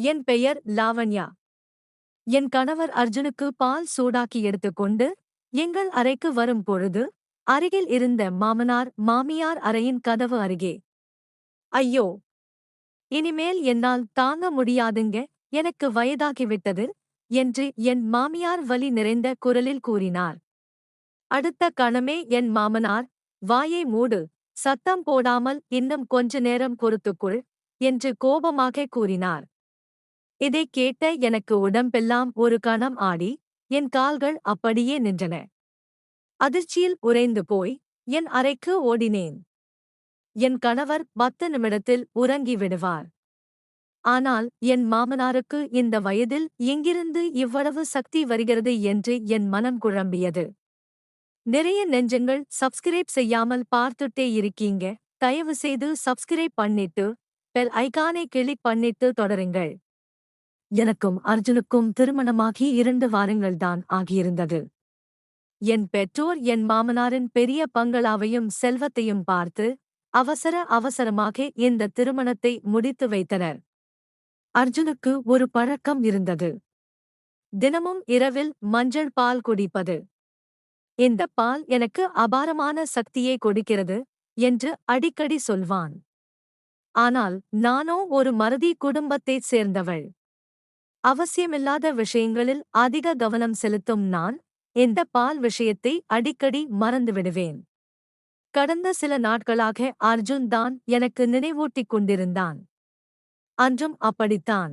என் பெயர் லாவண்யா. என் கணவர் அர்ஜுனுக்கு பால் சூடாக்கி எடுத்துக்கொண்டு எங்கள் அறைக்கு வரும் பொழுது அருகில் இருந்த மாமனார் மாமியார் அறையின் கதவு அருகே. ஐயோ! இனிமேல் என்னால் தாங்க முடியாதுங்க எனக்கு வயதாகிவிட்டது என்று என் மாமியார் வலி நிறைந்த குரலில் கூறினார். அடுத்த கணமே என் மாமனார் வாயை மூடு சத்தம் போடாமல் இன்னும் கொஞ்ச நேரம் பொறுத்துக்குள் என்று கோபமாக கூறினார். இதைக் கேட்ட எனக்கு உடம்பெல்லாம் ஒரு கணம் ஆடி என் கால்கள் அப்படியே நின்றன. அதிர்ச்சியில் உறைந்து போய் என் அறைக்கு ஓடினேன். என் கணவர் பத்து நிமிடத்தில் உறங்கி விடுவார். ஆனால் என் மாமனாருக்கு இந்த வயதில் எங்கிருந்து இவ்வளவு சக்தி வருகிறது என்று என் மனம் குழம்பியது. நிறைய நெஞ்சங்கள் சப்ஸ்கிரைப் செய்யாமல் பார்த்துட்டே இருக்கீங்க தயவு செய்து சப்ஸ்கிரைப் பண்ணிட்டு பெல் ஐகானை கிளிக் பண்ணிட்டு தொடருங்கள். எனக்கும் அர்ஜுனுக்கும் திருமணமாகி இரண்டு வாரங்கள்தான் ஆகியிருந்தது. என் பெற்றோர் என் மாமனாரின் பெரிய பங்களாவையும் செல்வத்தையும் பார்த்து அவசர அவசரமாக இந்த திருமணத்தை முடித்து வைத்தனர். அர்ஜுனுக்கு ஒரு பழக்கம் இருந்தது. தினமும் இரவில் மஞ்சள் பால் குடிப்பது. இந்த பால் எனக்கு அபாரமான சக்தியை கொடுக்கிறது என்று அடிக்கடி சொல்வான். ஆனால் நானோ ஒரு மறதி குடும்பத்தைச் சேர்ந்தவள். அவசியமில்லாத விஷயங்களில் அதிக கவனம் செலுத்தும் நான் இந்த பால் விஷயத்தை அடிக்கடி மறந்துவிடுவேன். கடந்த சில நாட்களாக அர்ஜுன் தான் எனக்கு நினைவூட்டிக் கொண்டிருந்தான். அன்றும் அப்படித்தான்.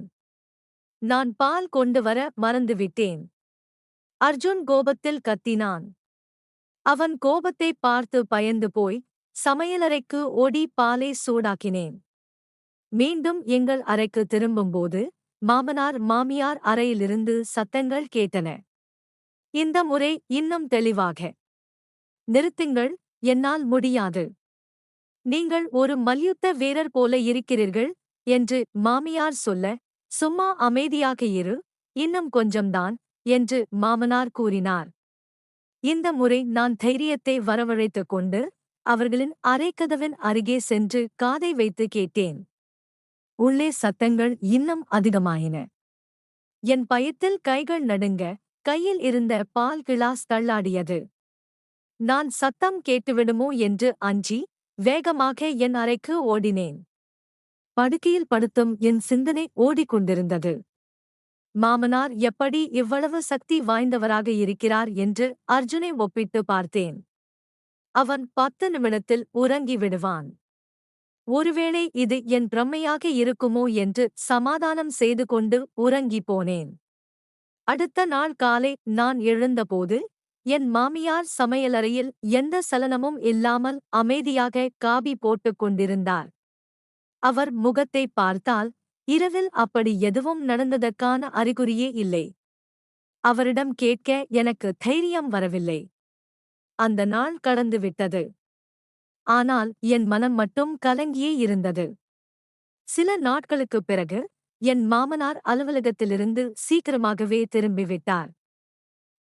நான் பால் கொண்டு வர மறந்துவிட்டேன். அர்ஜுன் கோபத்தில் கத்தினான். அவன் கோபத்தை பார்த்து பயந்து போய் சமையலறைக்கு ஓடி பாலை சூடாக்கினேன். மீண்டும் எங்கள் அறைக்கு திரும்பும்போது மாமனார் மாமியார் அறையிலிருந்து சத்தங்கள் கேட்டன. இந்த முறை இன்னும் தெளிவாக. நிறுத்துங்கள் என்னால் முடியாது. நீங்கள் ஒரு மல்யுத்த வீரர் போல இருக்கிறீர்கள் என்று மாமியார் சொல்ல சும்மா அமைதியாக இரு இன்னும் கொஞ்சம்தான் என்று மாமனார் கூறினார். இந்த முறை நான் தைரியத்தை வரவழைத்துக் கொண்டு அவர்களின் அரைக்கதவின் அருகே சென்று காதை வைத்து கேட்டேன். உள்ளே சத்தங்கள் இன்னும் அதிகமாயின. என் பயத்தில் கைகள் நடுங்க கையில் இருந்த பால் கிளாஸ் தள்ளாடியது. நான் சத்தம் கேட்டுவிடுமோ என்று அஞ்சி வேகமாக என் அறைக்கு ஓடினேன். படுக்கையில் படுத்தும் என் சிந்தனை ஓடிக்கொண்டிருந்தது. மாமனார் எப்படி இவ்வளவு சக்தி வாய்ந்தவராக இருக்கிறார்? என்று அர்ஜுனை ஒப்பிட்டு பார்த்தேன். அவன் பத்து நிமிடத்தில் உறங்கி விடுவான் ஒருவேளை இது என் பிரம்மையாக இருக்குமோ என்று சமாதானம் செய்து கொண்டு உறங்கி போனேன். அடுத்த நாள் காலை நான் எழுந்தபோது என் மாமியார் சமையலறையில் எந்த சலனமும் இல்லாமல் அமைதியாக காபி போட்டுக் கொண்டிருந்தார். அவர் முகத்தை பார்த்தால் இரவில் அப்படி எதுவும் நடந்ததற்கான அறிகுறியே இல்லை. அவரிடம் கேட்க எனக்கு தைரியம் வரவில்லை. அந்த நாள் கடந்துவிட்டது. ஆனால் என் மனம் மட்டும் கலங்கியே இருந்தது. சில நாட்களுக்குப் பிறகு என் மாமனார் அலுவலகத்திலிருந்து சீக்கிரமாகவே திரும்பிவிட்டார்.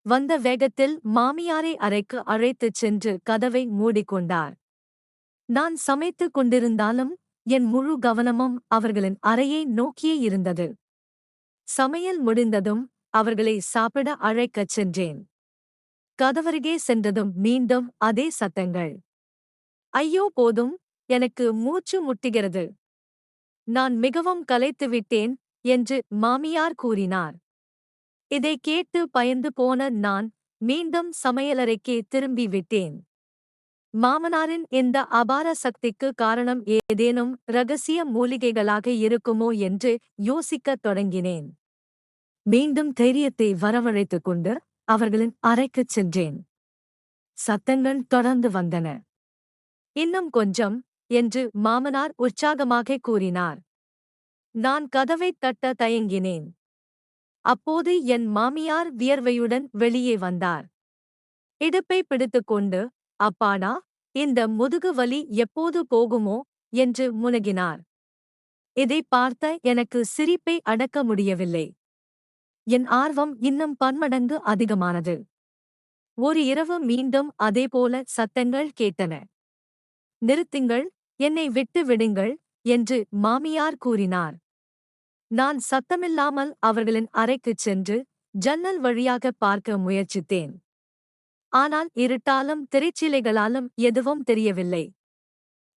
வந்த வேகத்தில் மாமியாரை அறைக்கு அழைத்துச் சென்று கதவை மூடிக்கொண்டார். நான் சமைத்துக் கொண்டிருந்தாலும் என் முழு கவனமும் அவர்களின் அறையை நோக்கியே இருந்தது. சமையல் முடிந்ததும் அவர்களை சாப்பிட அழைக்கச் சென்றேன். கதவருகே சென்றதும் மீண்டும் அதே சத்தங்கள். ஐயோ போதும் எனக்கு மூச்சு முட்டுகிறது. நான் மிகவும் கலைத்துவிட்டேன் என்று மாமியார் கூறினார். இதை கேட்டு பயந்து போன நான் மீண்டும் சமையலறைக்கே திரும்பி விட்டேன். மாமனாரின் இந்த அபார சக்திக்கு காரணம் ஏதேனும் ரகசிய மூலிகைகளாக இருக்குமோ என்று யோசிக்கத் தொடங்கினேன். மீண்டும் தைரியத்தை வரவழைத்துக் கொண்டு அவர்களின் அறைக்குச் சென்றேன். சத்தங்கள் தொடர்ந்து வந்தன. இன்னும் கொஞ்சம் என்று மாமனார் உற்சாகமாக கூறினார். நான் கதவைத் தட்ட தயங்கினேன். அப்போது என் மாமியார் வியர்வையுடன் வெளியே வந்தார். இடுப்பை பிடித்துக்கொண்டு அப்பாடா இந்த முதுகு வலி எப்போது போகுமோ? என்று முனகினார். இதை பார்த்த எனக்கு சிரிப்பை அடக்க முடியவில்லை. என் ஆர்வம் இன்னும் பன்மடங்கு அதிகமானது. ஒரு இரவு மீண்டும் அதேபோல சத்தங்கள் கேட்டன. நிறுத்துங்கள் என்னை விட்டு விடுங்கள் என்று மாமியார் கூறினார். நான் சத்தமில்லாமல் அவர்களின் அறைக்குச் சென்று ஜன்னல் வழியாக பார்க்க முயற்சித்தேன். ஆனால் இருட்டாலும் திரைச்சீலைகளாலும் எதுவும் தெரியவில்லை.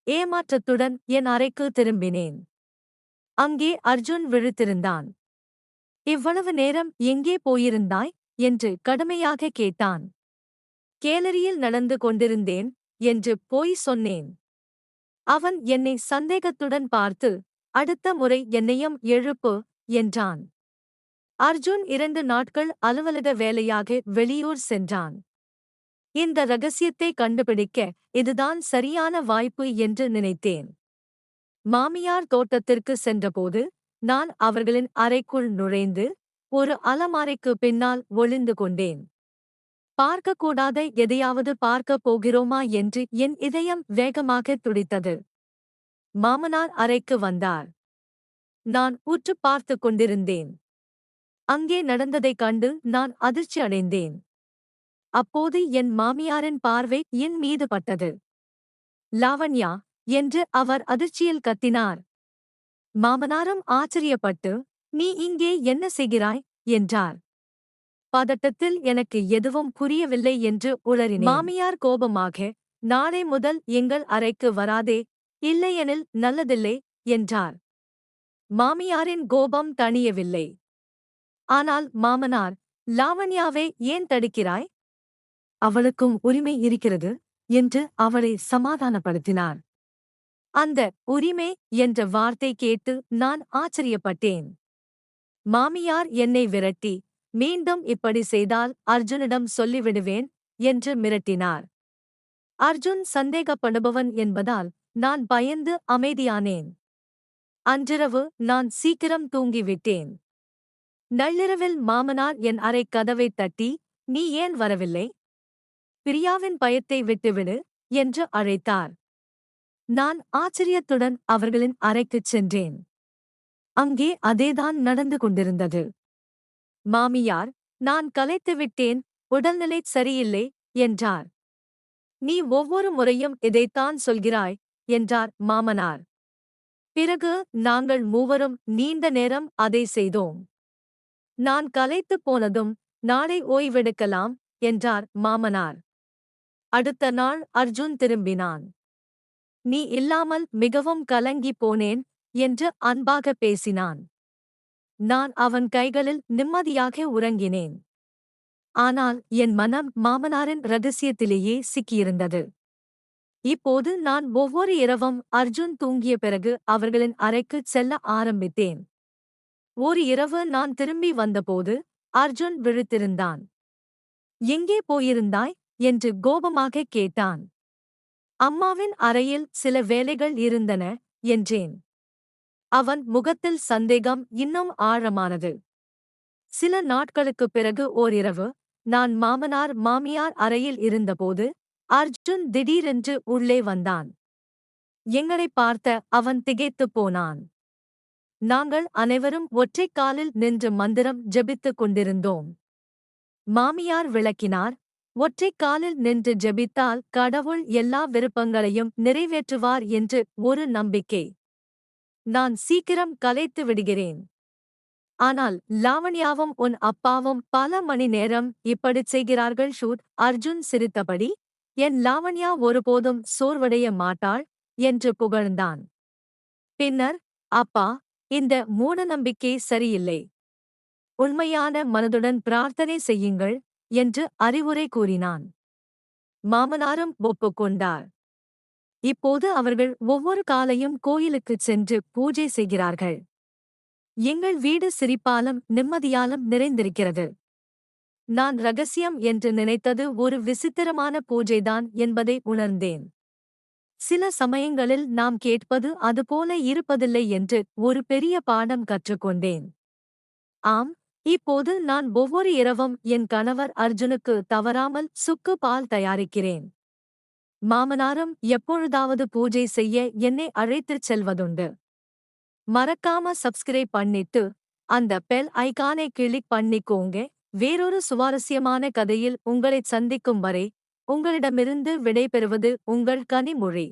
ஏமாற்றத்துடன் என் அறைக்கு திரும்பினேன். அங்கே அர்ஜுன் விழுத்திருந்தான். இவ்வளவு நேரம் எங்கே போயிருந்தாய்? என்று கடுமையாக கேட்டான். கேலரியில் நடந்து கொண்டிருந்தேன். என்று போய் சொன்னேன். அவன் என்னை சந்தேகத்துடன் பார்த்து அடுத்த முறை என்னையும் எழுப்பு என்றான். அர்ஜுன் இரண்டு நாட்கள் அலுவலக வேலையாக வெளியூர் சென்றான். இந்த ரகசியத்தை கண்டுபிடிக்க இதுதான் சரியான வாய்ப்பு என்று நினைத்தேன். மாமியார் தோட்டத்திற்கு சென்றபோது நான் அவர்களின் அறைக்குள் நுழைந்து ஒரு அலமாரைக்கு பின்னால் ஒளிந்து கொண்டேன். பார்க்கக்கூடாத எதையாவது பார்க்கப் போகிறோமா என்று என் இதயம் வேகமாக துடித்தது. மாமனார் அறைக்கு வந்தார். நான் உற்று பார்த்து கொண்டிருந்தேன். அங்கே நடந்ததைக் கண்டு நான் அதிர்ச்சி அடைந்தேன். அப்போது என் மாமியாரின் பார்வை என் மீது பட்டது. லாவண்யா! என்று அவர் அதிர்ச்சியில் கத்தினார். மாமனாரும் ஆச்சரியப்பட்டு நீ இங்கே என்ன செய்கிறாய்? என்றார். பதட்டத்தில் எனக்கு எதுவும் புரியவில்லை என்று உளறினேன். மாமியார் கோபமாக நாளை முதல் எங்கள் அறைக்கு வராதே இல்லையெனில் நல்லதில்லை என்றார். மாமியாரின் கோபம் தணியவில்லை. ஆனால் மாமனார் லாவண்யாவை ஏன் தடுக்கிறாய்? அவளுக்கும் உரிமை இருக்கிறது என்று அவளை சமாதானப்படுத்தினார். அந்த உரிமை என்ற வார்த்தை கேட்டு நான் ஆச்சரியப்பட்டேன். மாமியார் என்னை விரட்டி மீண்டும் இப்படி செய்தால் அர்ஜுனிடம் சொல்லிவிடுவேன் என்று மிரட்டினார். அர்ஜுன் சந்தேகப்படுபவன் என்பதால் நான் பயந்து அமைதியானேன். அன்றிரவு நான் சீக்கிரம் தூங்கிவிட்டேன். நள்ளிரவில் மாமனார் என் அறை கதவைத் தட்டி நீ ஏன் வரவில்லை? பிரியாவின் பயத்தை விட்டுவிடு என்று அழைத்தார். நான் ஆச்சரியத்துடன் அவர்களின் அறைக்குச் சென்றேன். அங்கே அதேதான் நடந்து கொண்டிருந்தது. மாமியார் நான் கலைத்துவிட்டேன் உடல்நிலை சரியில்லை என்றார். நீ ஒவ்வொரு முறையும் இதைத்தான் சொல்கிறாய் என்றார் மாமனார். பிறகு நாங்கள் மூவரும் நீண்ட நேரம் அதை செய்தோம். நான் கலைத்துப் போனதும் நாளை ஓய்வெடுக்கலாம் என்றார் மாமனார். அடுத்த நாள் அர்ஜுன் திரும்பினான். நீ இல்லாமல் மிகவும் கலங்கி போனேன் என்று அன்பாக பேசினான். நான் அவன் கைகளில் நிம்மதியாக உறங்கினேன். ஆனால் என் மனம் மாமனாரின் ரகசியத்திலேயே சிக்கியிருந்தது. இப்போது நான் ஒவ்வொரு இரவும் அர்ஜுன் தூங்கிய பிறகு அவர்களின் அறைக்குச் செல்ல ஆரம்பித்தேன். ஒரு இரவு நான் திரும்பி வந்தபோது அர்ஜுன் விழித்திருந்தான். எங்கே போயிருந்தாய்? என்று கோபமாக கேட்டான். அம்மாவின் அறையில் சில வேலைகள் இருந்தன என்றேன். அவன் முகத்தில் சந்தேகம் இன்னும் ஆழமானது. சில நாட்களுக்குப் பிறகு ஓரிரவு நான் மாமனார் மாமியார் அறையில் இருந்தபோது அர்ஜுன் திடீரென்று உள்ளே வந்தான். எங்களைப் பார்த்த அவன் திகைத்துப் போனான். நாங்கள் அனைவரும் ஒற்றைக் காலில் நின்று மந்திரம் ஜெபித்துக் கொண்டிருந்தோம். மாமியார் விளக்கினார் ஒற்றைக் காலில் நின்று ஜெபித்தால் கடவுள் எல்லா விருப்பங்களையும் நிறைவேற்றுவார் என்று ஒரு நம்பிக்கை. நான் சீக்கிரம் கலைத்து விடுகிறேன். ஆனால் லாவண்யாவும் உன் அப்பாவும் பல மணி நேரம் இப்படிச் செய்கிறார்கள் ஷூட். அர்ஜுன் சிரித்தபடி என் லாவண்யா ஒருபோதும் சோர்வடைய மாட்டாள் என்று புகழ்ந்தான். பின்னர் அப்பா இந்த மூடநம்பிக்கை சரியில்லை. உண்மையான மனதுடன் பிரார்த்தனை செய்யுங்கள் என்று அறிவுரை கூறினான். மாமனாரும் ஒப்புக்கொண்டார். இப்போது அவர்கள் ஒவ்வொரு காலையும் கோயிலுக்குச் சென்று பூஜை செய்கிறார்கள். எங்கள் வீடு சிரிப்பாலும் நிம்மதியாலும் நிறைந்திருக்கிறது. நான் ரகசியம் என்று நினைத்தது ஒரு விசித்திரமான பூஜைதான் என்பதை உணர்ந்தேன். சில சமயங்களில் நாம் கேட்பது அதுபோல இருப்பதில்லை என்று ஒரு பெரிய பாடம் கற்றுக்கொண்டேன். ஆம் இப்போது நான் ஒவ்வொரு இரவும் என் கணவர் அர்ஜுனுக்கு தவறாமல் சுக்கு பால் தயாரிக்கிறேன். மாமனாரும் எப்பொழுதாவது பூஜை செய்ய என்னை அழைத்துச் செல்வதுண்டு. மறக்காம சப்ஸ்கிரைப் பண்ணிட்டு அந்த பெல் ஐகானை கிளிக் பண்ணிக்கோங்க. வேறொரு சுவாரஸ்யமான கதையில் உங்களைச் சந்திக்கும் வரை உங்களிடமிருந்து விடைபெறுவது உங்கள் கனிமொழி.